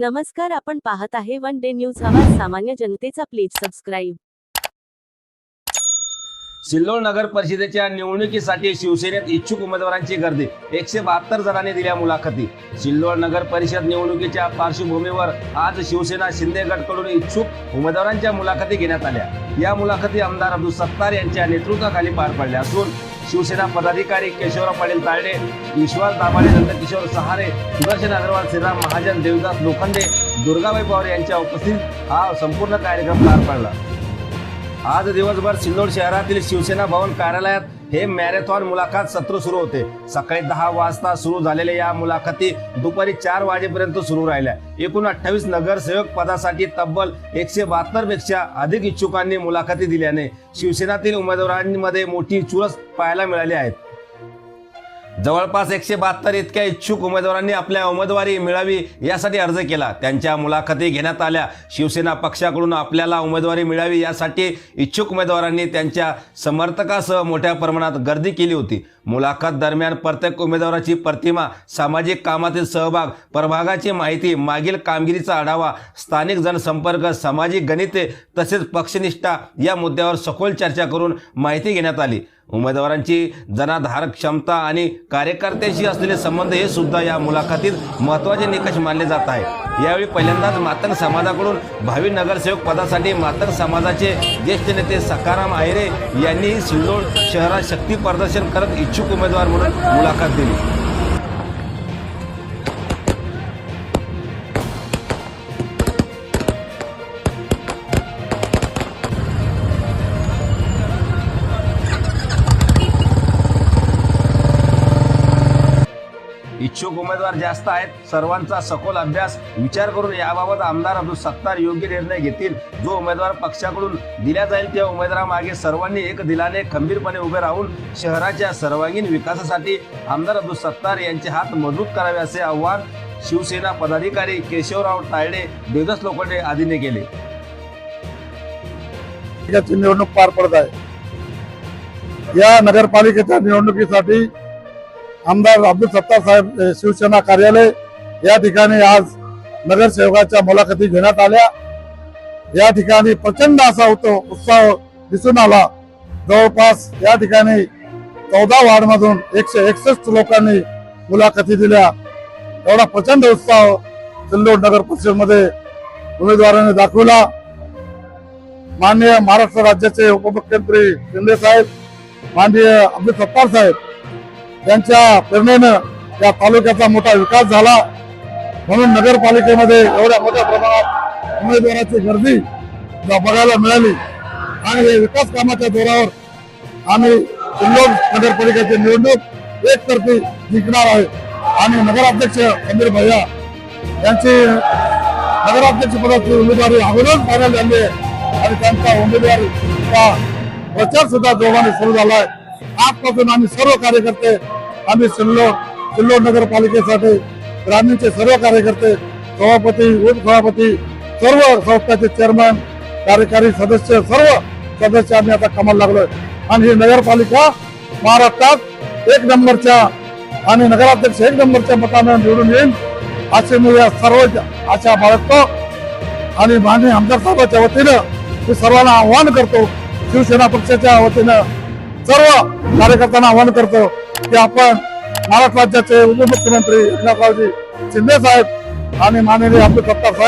नमस्कार आपण पाहत आहे वन डे न्यूज. आवाज सामान्य जनतेचा प्लीज सबस्क्राईब. सिल्लोड नगर परिषदेच्या निवडणुकीसाठी शिवसेनेत इच्छुक उमेदवारांची गर्दी. एकशे बहात्तर जणांनी दिल्या मुलाखती. सिल्लोड नगर परिषद निवडणुकीच्या पार्श्वभूमीवर आज शिवसेना शिंदे गटकडून इच्छुक उमेदवारांच्या मुलाखती घेण्यात आल्या. या मुलाखती आमदार अब्दुल सत्तार यांच्या नेतृत्वाखाली पार पडल्या असून शिवसेना पदाधिकारी केशवराव पाटील तायडे विश्वास दाभाडे नंदकिशोर सहारे सुदर्शन अग्रवाल श्रीराम महाजन देवदास लोखंडे दुर्गाबाई पवार यांच्या उपस्थितीत हा संपूर्ण कार्यक्रम पार पडला. आज दिवसभर सिल्लोड शहरातील शिवसेना भवन कार्यालयात हे मॅरेथॉन मुलाखत सत्र सुरू होते. सकाळी दहा वाजता सुरू झालेल्या या मुलाखती दुपारी चार वाजेपर्यंत सुरू राहिल्या. एकूण अठ्ठावीस नगरसेवक पदासाठी तब्बल एकशे बहात्तरपेक्षा अधिक इच्छुकांनी मुलाखती दिल्याने शिवसेनातील उमेदवारांमध्ये मोठी चुरस पाहायला मिळाली आहे. जवळपास एकशे बहात्तर इतक्या इच्छुक उमेदवारांनी आपल्या उमेदवारी मिळावी यासाठी अर्ज केला. त्यांच्या मुलाखती घेण्यात आल्या. शिवसेना पक्षाकडून आपल्याला उमेदवारी मिळावी यासाठी इच्छुक उमेदवारांनी त्यांच्या समर्थकासह मोठ्या प्रमाणात गर्दी केली होती. मुलाखत दरम्यान प्रत्येक उमेदवाराची प्रतिमा सामाजिक कामातील सहभाग प्रभागाची माहिती मागील कामगिरीचा आढावा स्थानिक जनसंपर्क सामाजिक गणिते तसेच पक्षनिष्ठा या मुद्द्यावर सखोल चर्चा करून माहिती घेण्यात आली. उमेदवारांची जनाधार क्षमता आणि कार्यकर्त्यांशी असलेले संबंध हे सुद्धा या मुलाखतीत महत्त्वाचे निकष मानले जात आहे. यावेळी पहिल्यांदाच मातंग समाजाकडून भावी नगरसेवक पदासाठी मातंग समाजाचे ज्येष्ठ नेते सकाराम आहिरे यांनीही सिल्लोड शहरात शक्ती प्रदर्शन करत इच्छुक उमेदवार म्हणून मुलाखत दिली. इच्छुक उमेदवार जास्त आहेत. सर्वांचा सखोल अभ्यास विचार करून याबाबत आमदार अब्दुल सत्तार योग्य निर्णय घेतील. जो उमेदवार पक्षाकडून दिला जाईल त्या उमेदवारामागे सर्वांनी एक दिलाने खंबीरपणे उभे राहून शहराच्या सर्वांगीण विकासासाठी आमदार अब्दुल सत्तार यांचे हात मजबूत करावे असे आव्हान शिवसेना पदाधिकारी केशवराव तायडे देवदास लोखंडे आदीने केले. निवडणूक पार पडत आहे. या नगरपालिकेच्या निवडणुकीसाठी आमदार अब्दुल सत्तार साहेब शिवसेना कार्यालय या ठिकाणी आज नगरसेवकाच्या मुलाखती घेण्यात आल्या. या ठिकाणी प्रचंड असा होतो उत्साह दिसून आला. जवळपास या ठिकाणी चौदा वार्ड मधून एकशे एकसष्ट लोकांनी मुलाखती दिल्या. एवढा प्रचंड उत्साह सिल्लोड नगर परिषदमध्ये उमेदवाराने उमेदवारांनी दाखवला. माननीय महाराष्ट्र राज्याचे उपमुख्यमंत्री शिंदे साहेब माननीय अब्दुल सत्तार साहेब त्यांच्या प्रेरणेनं या तालुक्याचा मोठा विकास झाला. म्हणून नगरपालिकेमध्ये एवढ्या मोठ्या प्रमाणात उमेदवाराची गर्दी बघायला मिळाली आणि हे विकास कामाच्या जोरावर आम्ही सिल्लोड नगरपालिकेची निवडणूक एकतर्फी जिंकणार आहे. आणि नगराध्यक्ष अमीर भैया यांची नगराध्यक्ष पदाची उमेदवारी अगोदरच फायनल झाली आहे. आणि त्यांचा उमेदवारीचा प्रचार सुद्धा जोमाने सुरू आहे. आजपासून आम्ही सर्व कार्यकर्ते आम्ही सिल्लोड सिल्लोड नगरपालिकेसाठी ग्रामीणचे सर्व कार्यकर्ते सभापती उपसभापती सर्व संस्थाचे चेअरमन कार्यकारी सदस्य सर्व सदस्य आम्ही आता कामाला लागलोय. आणि ही नगरपालिका महाराष्ट्रात एक नंबरच्या आणि नगराध्यक्ष एक नंबरच्या मतानं निवडून येईल असे मी या सर्व आशा बाळगतो. आणि माननीय आमदार साहेबांच्या वतीनं मी सर्वांना आव्हान करतो शिवसेना पक्षाच्या वतीनं सर्व कार्यकर्त्यांना आवाहन करतो की आपण महाराष्ट्र राज्याचे उपमुख्यमंत्री एकनाथरावजी शिंदे साहेब आणि माननीय अब्दुल सत्ता साहेब